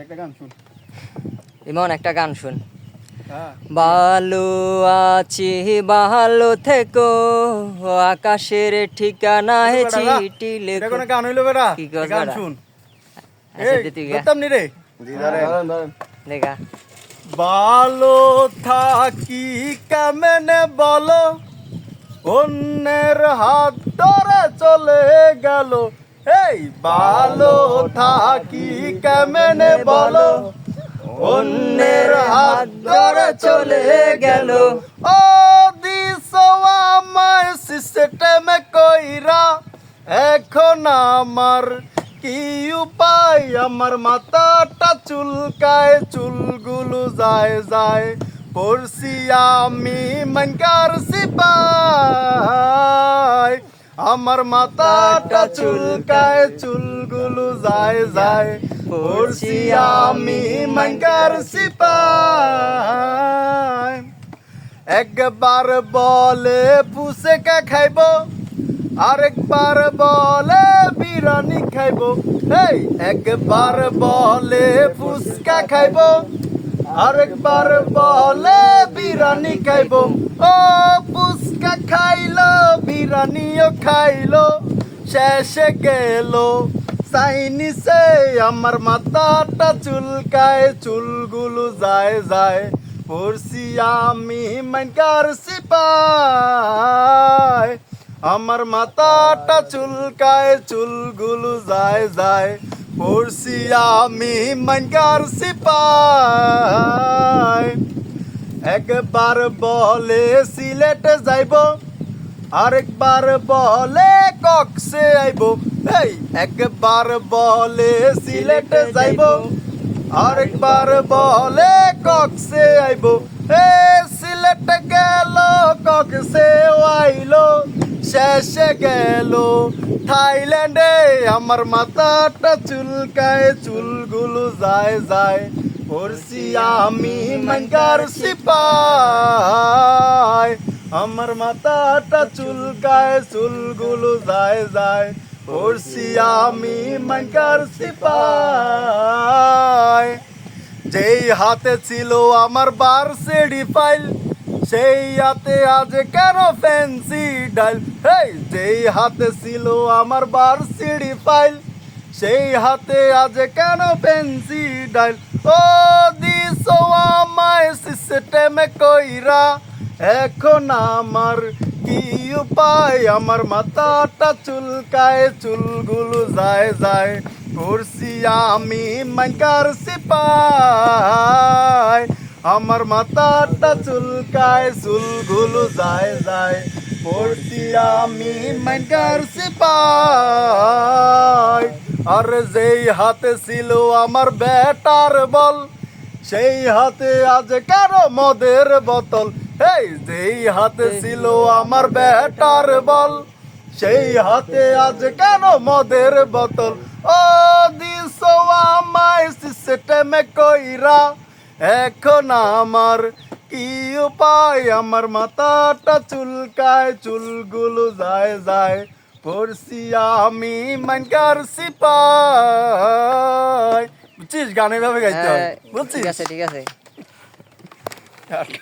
একটা গান শুন। ইমন একটা গান শুন। হ্যাঁ। ভালো আছি ভালো থেকো আকাশের ঠিকানা না। চিঠি লেখো। গান হইল বেটা? কি গান? শুন। আচ্ছা, দেখা ভালো থাকি কেমনে বলো? অন্যের হাত ধরে চলে গেল। এই ভালো থাকি কেমনে বলো? অন্যের হাত ধরে চলে গেল। ও দিস আমায় সিস্টেমে কইরা, এখন আমার কি উপায়? আমার মাথাটা চুলকায়, চুলগুলো যায় যায়। পড়ছি আমি মনকার সিপাই আমার মাথাটা চুলকায়, চুলগুলো যায় যায়। পড়ছি আমি মনকার সিপাই। একবার বলে পুষে কা খাইব? আরেকবার বলে বিরিয়ানি খাইব। এই একবার বলে ফুচকা খাইব? আরেকবার বলে বিরিয়ানি খাইব। ও ফুচকা খাইলো, বিরিয়ানিও খাইলো। শেষে গেল চাইনিসে আমার মাথাটা চুলকায়, চুলগুলো যায় যায়। পড়ছি আমি মানকার সিপাই। আমার মাথাটা চুলকায়, চুলগুলো যায় যায়। পড়ছি আমি মানকার সিপাই। একবার বলে সিলেটে যাইব আরেকবার বলে কক্সে আইব। এই একবার বলে সিলেটে যাইব। আরেকবার বলে কক্সে আইব। এ সিলেটে গেল কক্সে আইলো শেষে গেল। থাইল্যান্ডে আমার মাথাটা চুলকায় চুলগুলো যায় যায়। পড়ছি আমি মনকার সিপাই আমার মাথাটা চুলকায় চুলগুলো যায় যায় পড়ছি আমি মনকার সিপাই যেই হাতে ছিল আমার বার সেডি ফাইল সেই হাতে আজ কেন ফ্যান্সি ডাইল হেই যেই হাতে ছিল আমার বার সিডি ফাইল সেই হাতে আজ কেন ফ্যান্সি ডাইল ও দিস আমায় সিস্টেমে কইরা এখন আমার কি উপায়? আমার মাথাটা চুলকায়, চুলগুলো যায় যায়। করছি আমি মানকার সিপাই। আমার মাথাটা চুলকায়, চুলগুলো যায় যায়। করছি আমি মানকার সিপাই। আর যেই হাতে ছিল আমার বেটার বল সেই হাতে আজ কারও মদের বোতল। এই যেই হাতে ছিল আমার বেটার বল সেই হাতে আজ কেন মদের বোতল। ও দিস আমায় সিস্টেমে কইরা এখন আমার কি উপায়? আমার মাথাটা চুলকায় চুলগুলো যায় যায়। পড়ছি আমি মানকার সিপাই। বুঝছিস? গানে ভাবে গাইতে হয়। হ্যাঁ, বুঝছিস? ঠিক আছে ঠিক আছে।